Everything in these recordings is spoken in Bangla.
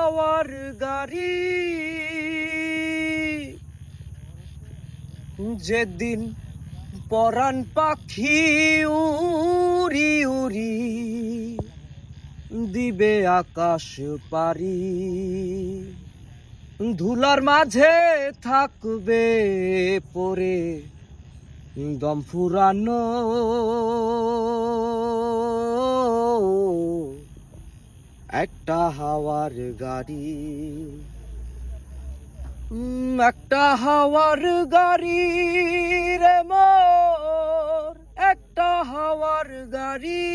হাওয়ার গাড়ি। যেদিন পরাণ পাখি উড়ি উড়ি দিবে আকাশ পারি, ধুলার মাঝে থাকবে পরে দম ফুরানো একটা হাওয়ার গাড়ি। একটা হাওয়ার গাড়ি রে মোর। একটা হাওয়ার গাড়ি।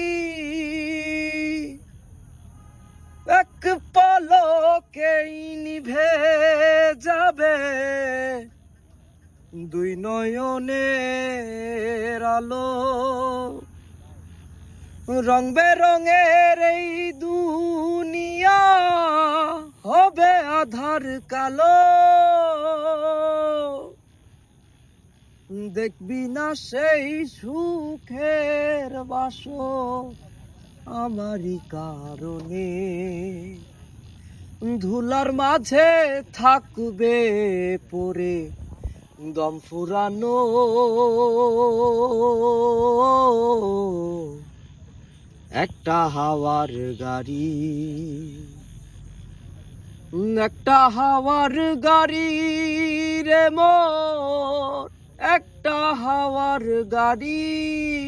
এক পলকেই নিভে যাবে। দুই নয়নের আলো রং বেরঙের এই দুনিয়া হবে আধার কালো। দেখবি না সেই সুখের বাস আমারই কারণে। ধুলার মাঝে থাকবে পরে দম ফুরানো। একটা হাওয়ার গাড়ি। একটা হাওয়ার গাড়ি রে মোর। একটা হাওয়ার গাড়ি